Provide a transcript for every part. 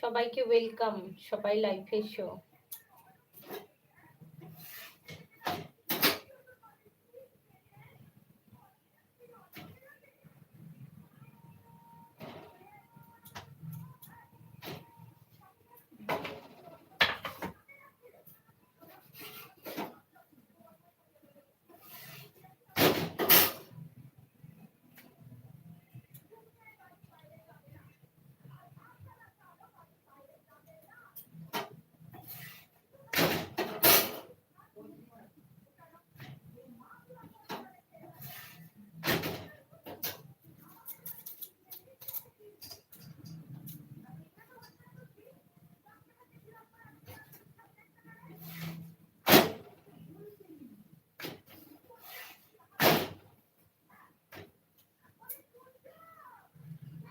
সবাইকে ওয়েলকাম সবাই লাইফে এসো।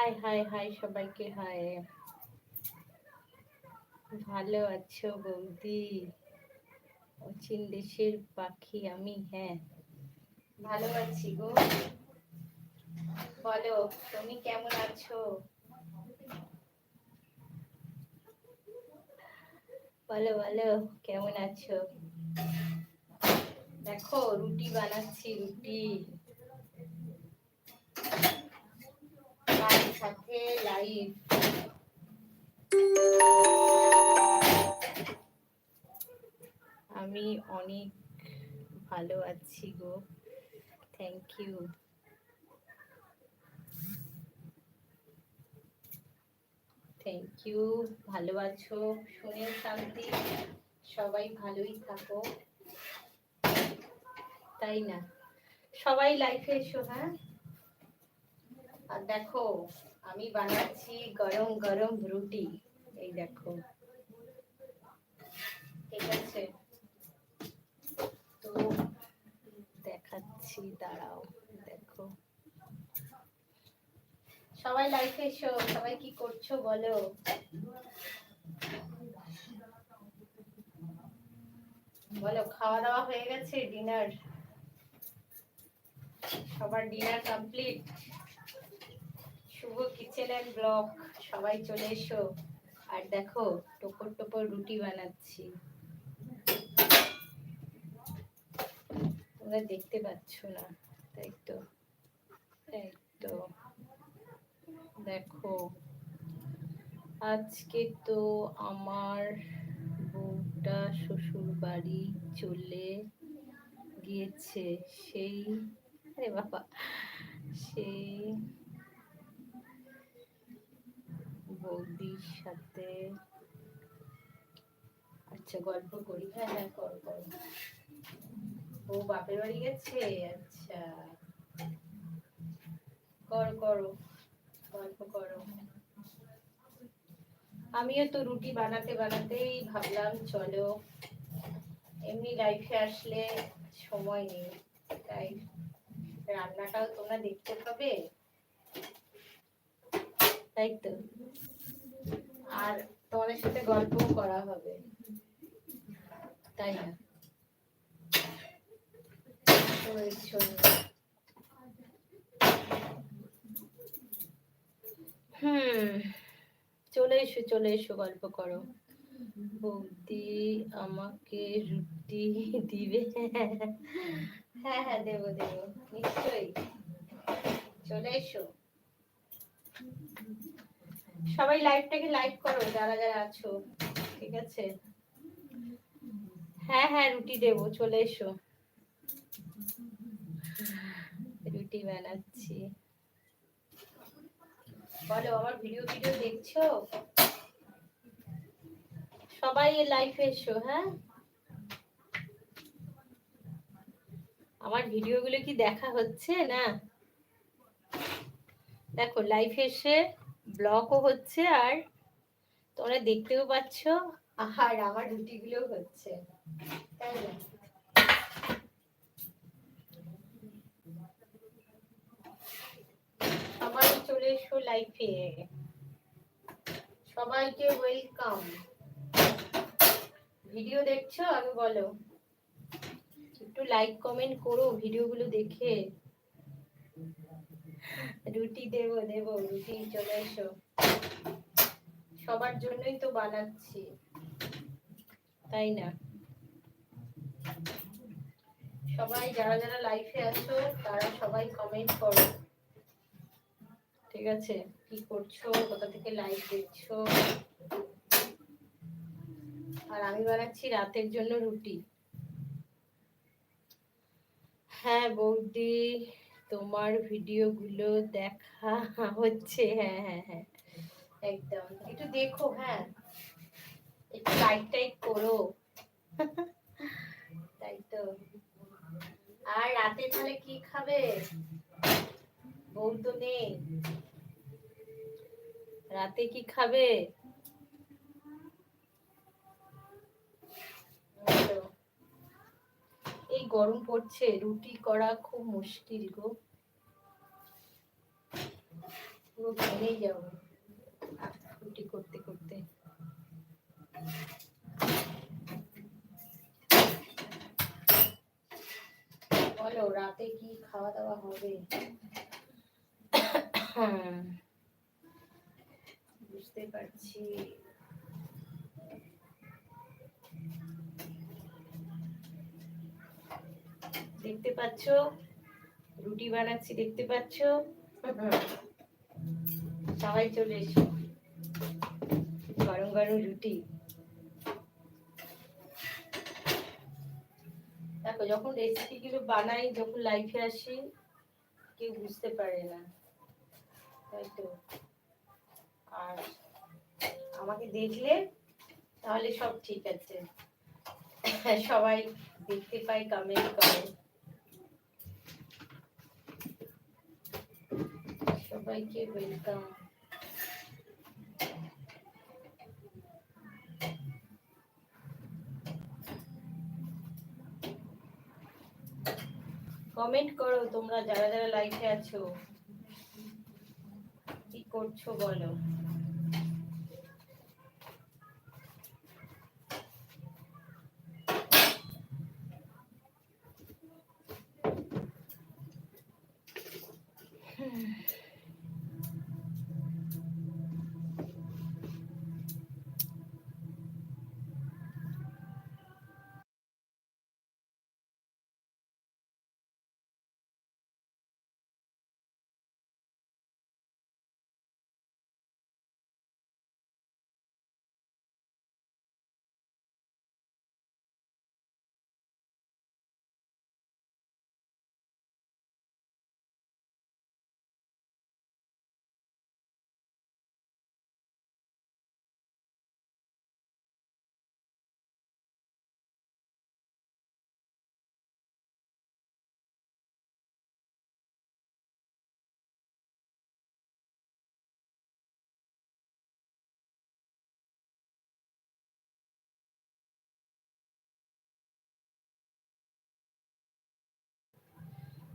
হাই হাই হাই সবাইকে, হাই। ভালো আছো বৌদি? অচিন দেশের পাখি আমি হ্যাঁ। ভালো আছি গো। বলো, তুমি কেমন আছো? বলো বলো, কেমন আছো? দেখো, রুটি বানাচ্ছি, রুটি। আমি অনেক ভালো আছি গো। থ্যাংক ইউ থ্যাংক ইউ ভালো আছো? শুনে শান্তি। সবাই ভালোই থাকো। তাই না? সবাই লাইফে এসো হ্যাঁ? আর দেখো, আমি বানাচ্ছি গরম গরম রুটি। এই দেখো। ঠিক আছে? তো দেখাচ্ছি, দাঁড়াও, দেখো। সবাই লাইফে এসো, সবাই কি করছ বলো? বলো খাওয়া দাওয়া হয়ে গেছে? ডিনার সবার dinner complete Shubho kitchen and blog সবাই চলে এসো। আর দেখো, টোপর টোপর রুটি বানাচ্ছি। তোমরা দেখতে পাচ্ছ না। তাই তো তাই তো। দেখো, আজকে তো আমার বউটা শ্বশুর বাড়ি চলে গিয়েছে। সেই, আরে বাবা, সেই বৌদির সাথে আচ্ছা গল্প করি। হ্যাঁ হ্যাঁ কর কর। ও বাপের বাড়ি গেছে? আচ্ছা। কর, করো। গল্প করো। আমিও তো রুটি বানাতে, বানাতেই ভাবলাম, চলো। এমনি লাইফে আসলে সময় নেই। তাই রান্নাটাও তোমরা দেখতে পাবে। তাই তো? আর তোমাদের সাথে গল্পও করা হবে। তাই না। হুম, চলে এসো চলে এসো, গল্প করো। বৌদি আমাকে রুটি দিবে। হ্যাঁ হ্যাঁ দেবো দেবো। নিশ্চয়ই। চলে এসো। সবাই লাইভটাকে লাইক করো, যারা যারা আছো, ঠিক আছে? হ্যাঁ হ্যাঁ রুটি দেবো, চলে এসো। রুটি বানাচ্ছি। বলো, আমার ভিডিও ভিডিও দেখছ? সবাই লাইফে এসো হ্যাঁ? আমার ভিডিওগুলো কি দেখা হচ্ছে, না? দেখো লাইফে এসে ব্লগও হচ্ছে আর তোমরা দেখতেও পাচ্ছ আর আমার রুটিগুলো হচ্ছে। সবাই চলে এসো লাইফে সবাইকে ওয়েলকাম ভিডিও দেখছ? আমি বলো। একটু লাইক কমেন্ট করো ভিডিওগুলো দেখে। রুটি দেবো দেবো, রুটি চলে এসো। সবার জন্যই তো বানাচ্ছি। তাই না? সবাই যারা যারা লাইফে আছো, তারা সবাই কমেন্ট করো। ঠিক আছে? কি করছ? কোথা থেকে লাইভ দেখছ? আর আমি বানাচ্ছি রাতের জন্য রুটি। হ্যাঁ বৌদি। তোমার ভিডিওগুলো দেখা হচ্ছে। হ্যাঁ হ্যাঁ হ্যাঁ। একদম। একটু দেখো হ্যাঁ। একটু লাইক টাইক করো। তাই তো। আর রাতে তাহলে কি খাবে? বউ তো নেই। রাতে কি খাবে এই তো। এই গরম পড়ছে, রুটি করা খুব মুশকিল গো। পুরো ভেঙে যাব। রুটি করতে করতে। বলো, রাতে কি খাওয়া দাওয়া হবে? বুঝতে পারছি। দেখতে পাচ্ছ? রুটি বানাচ্ছি, দেখতে পাচ্ছ? সবাই চলে এসো। গরম গরম রুটি। দেখো, যখন রেসিপি গুলো বানাই, যখন লাইফে আসি, কেউ বুঝতে পারে না। তাই তো? আর আমাকে দেখলে, তাহলে সব ঠিক আছে। সবাই দেখতে পাই কমেন্ট করে। সবাইকে ওয়েলকাম কমেন্ট করো তোমরা যারা যারা লাইফে আছো। কি করছ বলো?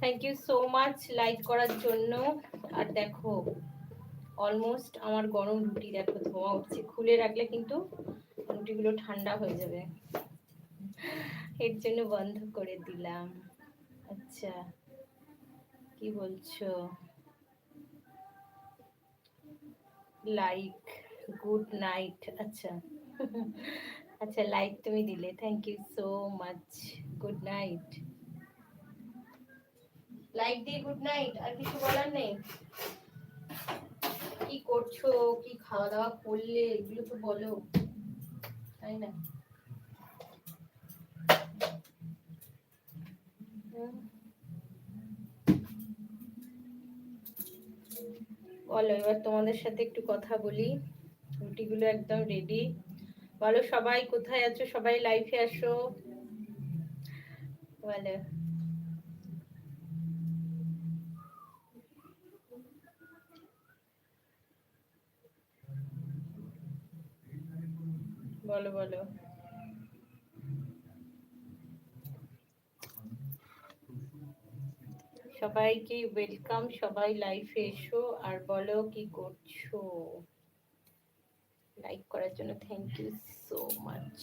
Thank you so much like করার জন্য। আর দেখো অলমোস্ট আমার গরম রুটি দেখো ধোঁয়া উঠছে খুলে রাখলে কিন্তু রুটিগুলো ঠান্ডা হয়ে যাবে। এর জন্য বন্ধ করে দিলাম। আচ্ছা কি বলছো? লাইক গুড নাইট আচ্ছা। আচ্ছা লাইক তুমি দিলে। Thank you so much good night like দিয়ে গুড নাইট আর কিছু বলার নেই? কি করছ? কি খাওয়া দাওয়া করলে? এগুলো তো বলো। তাই না? বলো, এবার তোমাদের সাথে একটু কথা বলি। রুটিগুলো একদম রেডি বলো, সবাই কোথায় আছো? সবাই লাইফে আসো বলো। বলো বলো। সবাইকে ওয়েলকাম সবাই লাইফে এসো আর বলো কি করছ? লাইক করার জন্য থ্যাংক ইউ সো মাচ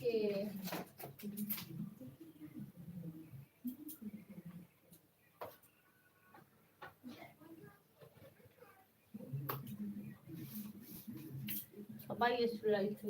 কে? সবাই এসো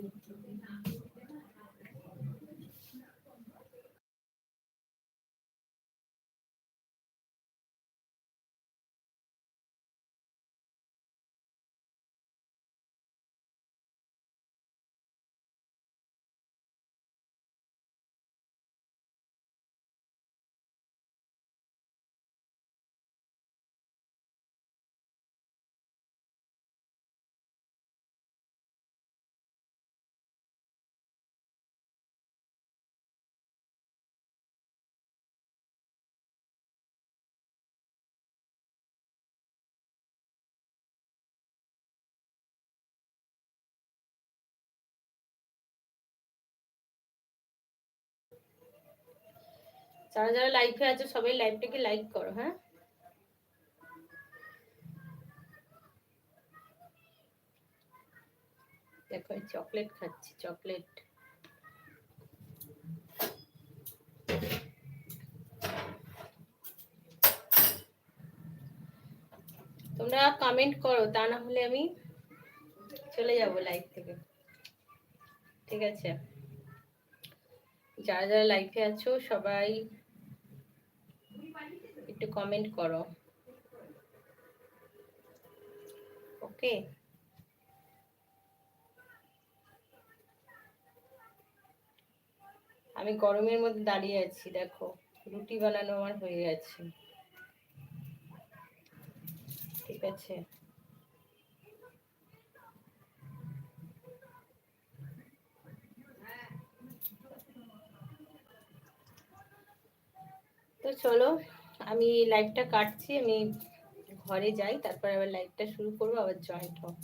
যারা যারা লাইভে আছে, সবাই লাইভটাকে লাইক করো হ্যাঁ? দেখো চকলেট খাচ্ছি চকলেট তোমরা কমেন্ট করো, তা না হলে আমি চলে যাব লাইভ থেকে। ঠিক আছে? যারা যারা লাইভে আছো, সবাই একটু কমেন্ট করো। ওকে আমি গরমের মধ্যে দাঁড়িয়ে আছি, দেখো। রুটি বানানো আমার হয়ে গেছে। ঠিক আছে? তো চলো। আমি লাইভটা কাটছি আমি ঘরে যাই তারপর আবার লাইভটা শুরু করব আবার জয়েন্ট হব।